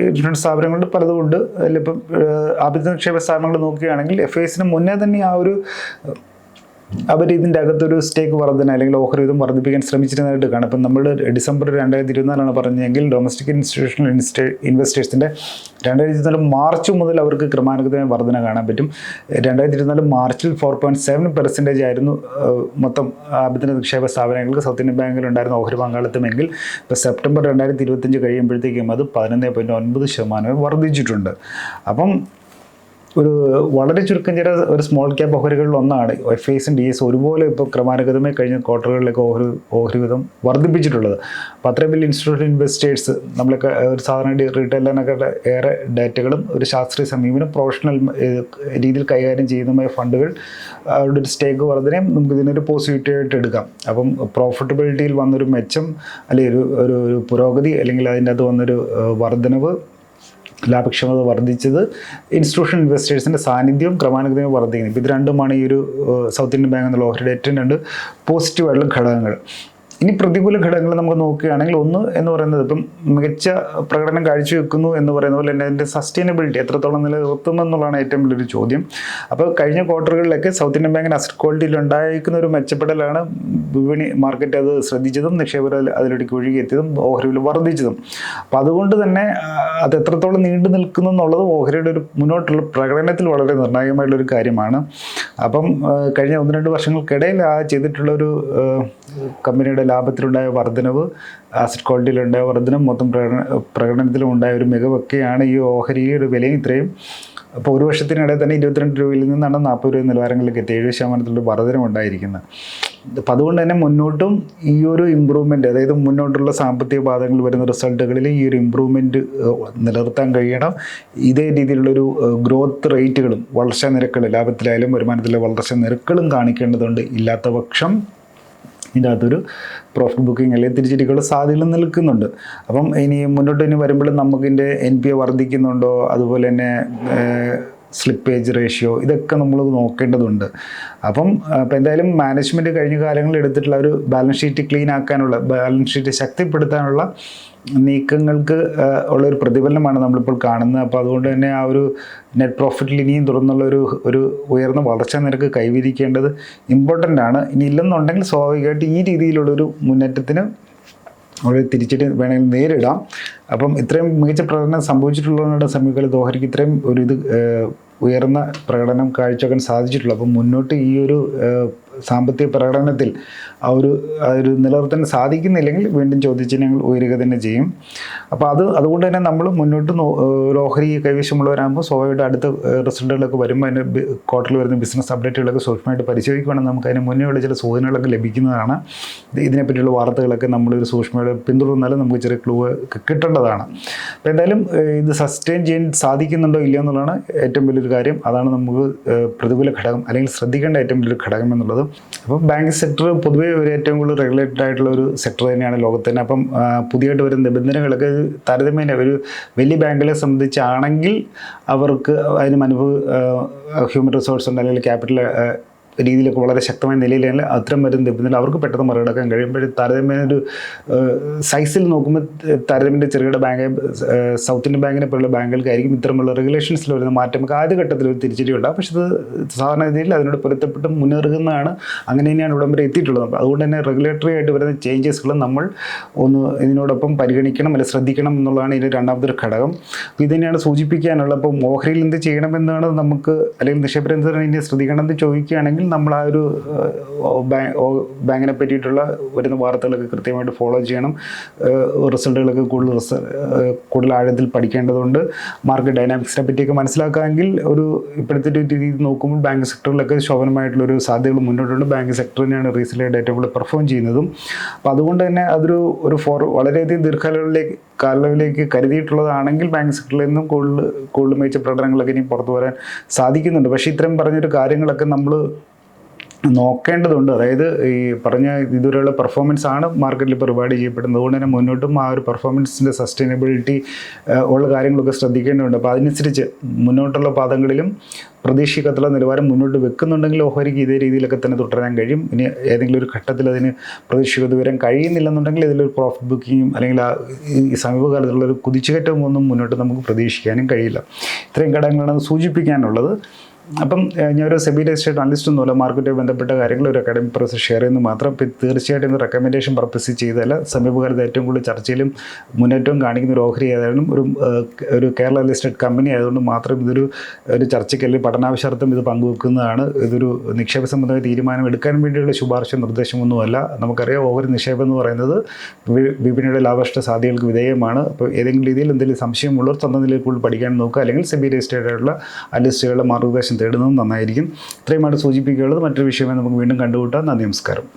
ഇൻഷുറൻസ് സ്ഥാപനങ്ങളുണ്ട് പലതുമുണ്ട്. അതിലിപ്പം ആഭ്യന്തര നിക്ഷേപ സ്ഥാപനങ്ങൾ നോക്കുകയാണെങ്കിൽ എഫ് ഐസിന് മുന്നേ തന്നെ ആ ഒരു അവർ ഇതിന്റെ അകത്തൊരു സ്റ്റേക്ക് വർദ്ധന അല്ലെങ്കിൽ ഓഹരി ഇതും വർദ്ധിപ്പിക്കാൻ ശ്രമിച്ചിരുന്നതായിട്ട് കാണാം. അപ്പം നമ്മൾ ഡിസംബർ രണ്ടായിരത്തി ഇരുപത്തിനാലാണ് പറഞ്ഞതെങ്കിൽ ഡൊമസ്റ്റിക് ഇൻസ്റ്റിറ്റ്യൂഷണൽ ഇൻസ്റ്റേ ഇൻവെസ്റ്റേഴ്സിന്റെ രണ്ടായിരത്തി ഇരുപത്തിനാല് മാർച്ച് മുതൽ അവർക്ക് ക്രമാനുഗതമായ വർധന കാണാൻ പറ്റും. രണ്ടായിരത്തി ഇരുപത്തിനാല് മാർച്ചിൽ ഫോർ പോയിന്റ് സെവൻ പെർസെന്റേജ് ആയിരുന്നു മൊത്തം ആഭ്യന്തര നിക്ഷേപ സ്ഥാപനങ്ങൾക്ക് സൗത്ത് ഇന്ത്യൻ ബാങ്കിൽ ഉണ്ടായിരുന്ന ഓഹരി പങ്കാളിത്തമെങ്കിൽ ഇപ്പോൾ സെപ്റ്റംബർ രണ്ടായിരത്തി ഇരുപത്തഞ്ച് കഴിയുമ്പോഴത്തേക്കും അത് പതിനൊന്ന് പോയിന്റ് ഒൻപത് ശതമാനം വർദ്ധിച്ചിട്ടുണ്ട്. അപ്പം ഒരു വളരെ ചുരുക്കം ചില ഒരു സ്മോൾ ക്യാപ്പ് ഓഹരികളിൽ ഒന്നാണ് എഫ് ഐസും ഡി എസ് ഒരുപോലെ ഇപ്പോൾ ക്രമാനുഗതമായി കഴിഞ്ഞ ക്വാർട്ടറുകളിലേക്ക് ഓഹരി ഓഹരി വിധം വർദ്ധിപ്പിച്ചിട്ടുള്ളത്. അപ്പോൾ അത്രയും വലിയ ഇൻസ്റ്റിറ്റ്യൂട്ട് ഇൻവെസ്റ്റേഴ്സ് നമ്മളൊക്കെ ഒരു സാധാരണ റീറ്റെയിലറിനൊക്കെ ഏറെ ഡാറ്റകളും ഒരു ശാസ്ത്രീയ സമീപനം പ്രൊഫഷണൽ രീതിയിൽ കൈകാര്യം ചെയ്യുന്നതുമായ ഫണ്ടുകൾ അവരുടെ ഒരു സ്റ്റേക്ക് വർദ്ധനയും നമുക്ക് ഇതിനൊരു പോസിറ്റീവ് ആയിട്ട് എടുക്കാം. അപ്പം പ്രോഫിറ്റബിലിറ്റിയിൽ വന്നൊരു മെച്ചം അല്ലെങ്കിൽ ഒരു ഒരു പുരോഗതി അല്ലെങ്കിൽ അതിന്റെ അത് വന്നൊരു വർധനവ് ലാഭക്ഷമത വർദ്ധിച്ചത് ഇൻസ്റ്റിറ്റ്യൂഷൻ ഇൻവെസ്റ്റേഴ്സിന്റെ സാന്നിധ്യവും ക്രമാനുഗതമായി വർദ്ധിക്കുന്നത് ഇത് രണ്ടുമാണ് ഈ ഒരു സൗത്ത് ഇന്ത്യൻ ബാങ്ക് എന്നുള്ള ഓഹരിയുടെ ഏറ്റവും രണ്ട് പോസിറ്റീവായിട്ടുള്ള ഘടകങ്ങൾ. ഇനി പ്രതികൂല ഘടകങ്ങൾ നമുക്ക് നോക്കുകയാണെങ്കിൽ ഒന്ന് എന്ന് പറയുന്നത് ഇപ്പം മികച്ച പ്രകടനം കാഴ്ചവെക്കുന്നു എന്ന് പറയുന്ന പോലെ തന്നെ അതിന്റെ സസ്റ്റൈനബിലിറ്റി എത്രത്തോളം നിലനിർത്തുന്നു എന്നുള്ളതാണ് ഏറ്റവും വലിയൊരു ചോദ്യം. അപ്പോൾ കഴിഞ്ഞ ക്വാർട്ടറുകളിലൊക്കെ സൗത്ത് ഇന്ത്യൻ ബാങ്കിന് അസറ്റ് ക്വാളിറ്റിയിൽ ഉണ്ടായിരിക്കുന്ന ഒരു മെച്ചപ്പെടലാണ് വിപണി മാർക്കറ്റ് അത് ശ്രദ്ധിച്ചതും നിക്ഷേപകർ അതിലേക്ക് ഒഴുകിയെത്തിയതും ഓഹരി വില വർദ്ധിച്ചതും. അപ്പോൾ അതുകൊണ്ട് തന്നെ അത് എത്രത്തോളം നീണ്ടു നിൽക്കുന്നു എന്നുള്ളത് ഓഹരിയുടെ ഒരു മുന്നോട്ടുള്ള പ്രകടനത്തിൽ വളരെ നിർണായകമായിട്ടുള്ള ഒരു കാര്യമാണ്. അപ്പം കഴിഞ്ഞ ഒന്ന് രണ്ട് വർഷങ്ങൾക്കിടയിൽ ആ ചെയ്തിട്ടുള്ള ഒരു കമ്പനിയുടെ ലാഭത്തിലുണ്ടായ വർധനവ് ആസിഡ് ക്വാളിറ്റിയിലുണ്ടായ വർധനം മൊത്തം പ്രകടന പ്രകടനത്തിലും ഉണ്ടായ ഒരു മികവൊക്കെയാണ് ഈ ഓഹരിയുടെ വിലയും ഇത്രയും. അപ്പോൾ ഒരു വർഷത്തിനിടെ തന്നെ ഇരുപത്തിരണ്ട് രൂപയിൽ നിന്നാണ് നാൽപ്പത് രൂപ നിലവാരങ്ങളിലേക്ക് എത്തി ഏഴ് ശതമാനത്തിലുള്ള വർധനം ഉണ്ടായിരിക്കുന്നത്. അപ്പം അതുകൊണ്ട് തന്നെ മുന്നോട്ടും ഈ ഒരു ഇമ്പ്രൂവ്മെന്റ് അതായത് മുന്നോട്ടുള്ള സാമ്പത്തിക പാതകളിൽ വരുന്ന റിസൾട്ടുകളിൽ ഈ ഒരു ഇമ്പ്രൂവ്മെന്റ് നിലനിർത്താൻ കഴിയണം. ഇതേ രീതിയിലുള്ളൊരു ഗ്രോത്ത് റേറ്റുകളും വളർച്ചാ നിരക്കുകൾ ലാഭത്തിലായാലും വരുമാനത്തിലെ വളർച്ചാ നിരക്കുകളും കാണിക്കേണ്ടതുണ്ട്. ഇല്ലാത്ത പക്ഷം ഇതിന്റെ അകത്തൊരു പ്രോഫിറ്റ് ബുക്കിംഗ് അല്ലെങ്കിൽ തിരിച്ചടിക്കുള്ള സാധ്യത നിൽക്കുന്നുണ്ട്. അപ്പം ഇനി മുന്നോട്ട് ഇനി വരുമ്പോഴും നമുക്കിന്റെ എൻ പി എ വർദ്ധിക്കുന്നുണ്ടോ? അതുപോലെ തന്നെ സ്ലിപ്പേജ് റേഷ്യോ ഇതൊക്കെ നമ്മൾ നോക്കേണ്ടതുണ്ട്. അപ്പം ഇപ്പം എന്തായാലും മാനേജ്മെന്റ് കഴിഞ്ഞ കാലങ്ങളിൽ എടുത്തിട്ടുള്ള ഒരു ബാലൻസ് ഷീറ്റ് ക്ലീൻ ആക്കാനുള്ള ബാലൻസ് ഷീറ്റ് ശക്തിപ്പെടുത്താനുള്ള നീക്കങ്ങൾക്ക് ഉള്ള ഒരു പ്രതിഫലനമാണ് നമ്മളിപ്പോൾ കാണുന്നത്. അപ്പോൾ അതുകൊണ്ട് തന്നെ ആ ഒരു നെറ്റ് പ്രോഫിറ്റിൽ ഇനിയും തുറന്നുള്ള ഒരു ഒരു ഉയർന്ന വളർച്ചാ നിരക്ക് കൈവരിക്കേണ്ടത് ഇമ്പോർട്ടന്റ് ആണ്. ഇനി ഇല്ലെന്നുണ്ടെങ്കിൽ സ്വാഭാവികമായിട്ട് ഈ രീതിയിലുള്ളൊരു മുന്നേറ്റത്തിന് അവിടെ തിരിച്ചിട്ട് വേണമെങ്കിൽ നേരിടാം. അപ്പം ഇത്രയും മികച്ച പ്രകടനം സംഭവിച്ചിട്ടുള്ളവരുടെ സമീപത്തിൽ ദോഹരിക്ക് ഇത്രയും ഒരു ഇത് ഉയർന്ന പ്രകടനം കാഴ്ചവെക്കാൻ സാധിച്ചിട്ടുള്ളൂ. അപ്പം മുന്നോട്ട് ഈ ഒരു സാമ്പത്തിക പ്രകടനത്തിൽ ആ ഒരു ആ ഒരു നിലനിർത്താൻ സാധിക്കുന്നില്ലെങ്കിൽ വീണ്ടും ചോദ്യചിഹ്നങ്ങൾ ഉയരുക തന്നെ ചെയ്യും. അപ്പോൾ അത് അതുകൊണ്ട് തന്നെ നമ്മൾ മുന്നോട്ട് ഒരു ഓഹരി കൈവശമുള്ളവരാകുമ്പോൾ സ്വാഭാവികമായിട്ട് അടുത്ത റിസൾട്ടുകളൊക്കെ വരുമ്പോൾ അതിന്റെ ക്വാർട്ടറിൽ വരുന്ന ബിസിനസ് അപ്ഡേറ്റുകളൊക്കെ സൂക്ഷ്മമായിട്ട് പരിശോധിക്കുകയാണെങ്കിൽ നമുക്ക് അതിന് മുന്നേ ഉള്ള ചില സൂചനകളൊക്കെ ലഭിക്കുന്നതാണ്. ഇത് ഇതിനെപ്പറ്റിയുള്ള വാർത്തകളൊക്കെ നമ്മളൊരു സൂക്ഷ്മയുടെ പിന്തുടർന്നാലും നമുക്ക് ചെറിയ ക്ലൂ കിട്ടേണ്ടതാണ്. അപ്പോൾ എന്തായാലും ഇത് സസ്റ്റെയിൻ ചെയ്യാൻ സാധിക്കുന്നുണ്ടോ ഇല്ലയോ എന്നുള്ളതാണ് ഏറ്റവും വലിയൊരു കാര്യം. അതാണ് നമുക്ക് പ്രതികൂല ഘടകം അല്ലെങ്കിൽ ശ്രദ്ധിക്കേണ്ട ഏറ്റവും വലിയൊരു ഘടകം എന്നുള്ളത്. അപ്പോൾ ബാങ്ക് സെക്ടർ പൊതുവേ ഒരു ഏറ്റവും കൂടുതൽ റെഗുലേറ്റഡ് ആയിട്ടുള്ള ഒരു സെക്ടർ തന്നെയാണ് ലോകത്ത് തന്നെ. അപ്പം പുതിയതായിട്ട് വരുന്ന നിബന്ധനകളൊക്കെ താരതമ്യേന ഒരു വലിയ ബാങ്കുകളെ സംബന്ധിച്ചാണെങ്കിൽ അവർക്ക് അതിന് അനുഭവ ഹ്യൂമൻ റിസോഴ്സ് ഉണ്ട് അല്ലെങ്കിൽ ക്യാപിറ്റൽ രീതിയിലൊക്കെ വളരെ ശക്തമായ നിലയിലാണ് അത്തരം വരുന്ന നിബന്ധനകൾ അവർക്ക് പെട്ടെന്ന് മറികടക്കാൻ കഴിയുമ്പോൾ താരതമ്യേന ഒരു സൈസിൽ നോക്കുമ്പോൾ താരതമ്യന്റെ ചെറുകിട ബാങ്ക് സൗത്ത് ഇന്ത്യൻ ബാങ്കിനെ പോലുള്ള ബാങ്കുകൾക്കായിരിക്കും ഇത്തരമുള്ള റെഗുലേഷൻസിൽ വരുന്ന മാറ്റം. നമുക്ക് ആദ്യ ഘട്ടത്തിൽ ഒരു തിരിച്ചടി ഉണ്ടാകും പക്ഷേ സാധാരണ രീതിയിൽ അതിനോട് പൊരുത്തപ്പെട്ട് മുന്നേറുന്നതാണ് അങ്ങനെ തന്നെയാണ് ഇവിടം വരെ എത്തിയിട്ടുള്ളത്. അതുകൊണ്ട് തന്നെ റെഗുലേറ്ററി ആയിട്ട് വരുന്ന ചേഞ്ചസുകൾ നമ്മൾ ഒന്ന് ഇതിനോടൊപ്പം പരിഗണിക്കണം അല്ലെങ്കിൽ ശ്രദ്ധിക്കണം എന്നുള്ളതാണ് ഇതിന്റെ രണ്ടാമതൊരു ഘടകം. ഇത് തന്നെയാണ് സൂചിപ്പിക്കാനുള്ളത്. അപ്പോൾ ഓഹരിയിൽ എന്ത് ചെയ്യണമെന്നാണ് നമുക്ക് അല്ലെങ്കിൽ നിക്ഷേപകർ ഇതിനെ ശ്രദ്ധിക്കണം എന്ന് ചോദിക്കുകയാണെങ്കിൽ നമ്മൾ ആ ഒരു ബാങ്കിനെ പറ്റിയിട്ടുള്ള വരുന്ന വാർത്തകളൊക്കെ കൃത്യമായിട്ട് ഫോളോ ചെയ്യണം. റിസൾട്ടുകളൊക്കെ കൂടുതൽ കൂടുതൽ ആഴത്തിൽ പഠിക്കേണ്ടതുണ്ട്. മാർക്കറ്റ് ഡൈനാമിക്സിനെ പറ്റിയൊക്കെ മനസ്സിലാക്കാമെങ്കിൽ ഒരു ഇപ്പോഴത്തെ ഒരു രീതി നോക്കുമ്പോൾ ബാങ്ക് സെക്ടറിലൊക്കെ ശോഭനമായിട്ടുള്ള ഒരു സാധ്യതകൾ മുന്നോട്ടുണ്ട്. ബാങ്ക് സെക്ടർ തന്നെയാണ് റീസെന്റായിട്ട് ഏറ്റവും കൂടുതൽ പെർഫോം ചെയ്യുന്നതും. അപ്പോൾ അതുകൊണ്ട് തന്നെ അതൊരു ഒരു ഫോർ വളരെയധികം ദീർഘകാലങ്ങളിലേക്ക് കാലയളവിലേക്ക് കരുതിയിട്ടുള്ളതാണെങ്കിൽ ബാങ്ക് സെക്ടറിൽ നിന്നും കൂടുതൽ കൂടുതൽ മികച്ച പ്രകടനങ്ങളൊക്കെ ഇനി പുറത്തു വരാൻ സാധിക്കുന്നുണ്ട്. പക്ഷേ ഇത്രയും പറഞ്ഞൊരു കാര്യങ്ങളൊക്കെ നമ്മൾ നോക്കേണ്ടതുണ്ട്. അതായത് ഈ പറഞ്ഞ ഇതുവരെയുള്ള പെർഫോമൻസ് ആണ് മാർക്കറ്റിൽ റിവാർഡ് ചെയ്യപ്പെടുന്നത്. അതുകൊണ്ട് തന്നെ മുന്നോട്ടും ആ ഒരു പെർഫോമൻസിന്റെ സസ്റ്റൈനബിലിറ്റി ഉള്ള കാര്യങ്ങളൊക്കെ ശ്രദ്ധിക്കേണ്ടതുണ്ട്. അപ്പോൾ അതിനനുസരിച്ച് മുന്നോട്ടുള്ള പാദങ്ങളിലും പ്രതീക്ഷിക്കത്തുള്ള നിലവാരം മുന്നോട്ട് വെക്കുന്നുണ്ടെങ്കിൽ ഓഹരിക്ക് ഇതേ രീതിയിലൊക്കെ തന്നെ തുടരാൻ കഴിയും. ഇനി ഏതെങ്കിലും ഒരു ഘട്ടത്തിൽ അതിന് പ്രതീക്ഷിക്കത്ത് വരാൻ കഴിയുന്നില്ലെന്നുണ്ടെങ്കിൽ ഇതിലൊരു പ്രോഫിറ്റ് ബുക്കിങ്ങും അല്ലെങ്കിൽ ആ ഈ സമീപകാലത്തുള്ള ഒരു കുതിച്ചുകയറ്റവും ഒന്നും മുന്നോട്ട് നമുക്ക് പ്രതീക്ഷിക്കാനും കഴിയില്ല. ഇത്രയും ഘടകങ്ങളാണ് സൂചിപ്പിക്കാനുള്ളത്. അപ്പം ഒരു സെബി രജിസ്ട്രേഡ് അനലിസ്റ്റ് ഒന്നുമില്ല മാർക്കറ്റുമായി ബന്ധപ്പെട്ട കാര്യങ്ങൾ ഒരു അക്കാഡമിക് പ്രൊസസ് ഷെയർ ചെയ്യുന്നത് മാത്രം. തീർച്ചയായിട്ടും ഇത് റെക്കമെൻഡേഷൻ പർപ്പസ് ചെയ്തല്ല സമീപകാലത്ത് ഏറ്റവും കൂടുതൽ ചർച്ചയിലും മുന്നേറ്റവും കാണിക്കുന്ന ഒരു ഓഹരി ഏതായാലും ഒരു ഒരു കേരള ലിസ്റ്റഡ് കമ്പനി ആയതുകൊണ്ട് മാത്രം ഇതൊരു ഒരു ചർച്ചയ്ക്ക് അല്ലെങ്കിൽ പഠനാവശ്യാർത്ഥം ഇത് പങ്കുവെക്കുന്നതാണ്. ഇതൊരു നിക്ഷേപ സംബന്ധമായ തീരുമാനം എടുക്കാൻ വേണ്ടിയുള്ള ശുപാർശ നിർദ്ദേശമൊന്നുമല്ല. നമുക്കറിയാം ഓഹരി നിക്ഷേപം എന്ന് പറയുന്നത് വിപണിയുടെ ലാഭനഷ്ട സാധ്യതകൾക്ക് വിധേയമാണ്. അപ്പോൾ ഏതെങ്കിലും രീതിയിൽ എന്തെങ്കിലും സംശയമുള്ളവർ സ്വന്തം നിലയിൽ കൂടുതൽ പഠിക്കാൻ നോക്കുക. അല്ലെങ്കിൽ സെബി രജിസ്റ്റേഡായിട്ടുള്ള അലിസ്റ്റുകളുടെ മാർഗദർശനം തേടുന്നത് നന്നായിരിക്കും. ഇത്രയുമാണ് സൂചിപ്പിക്കുകയുള്ളത് മറ്റൊരു വിഷയമായി നമുക്ക് വീണ്ടും കണ്ടുകൂട്ടാം നന്ദി നമസ്കാരം.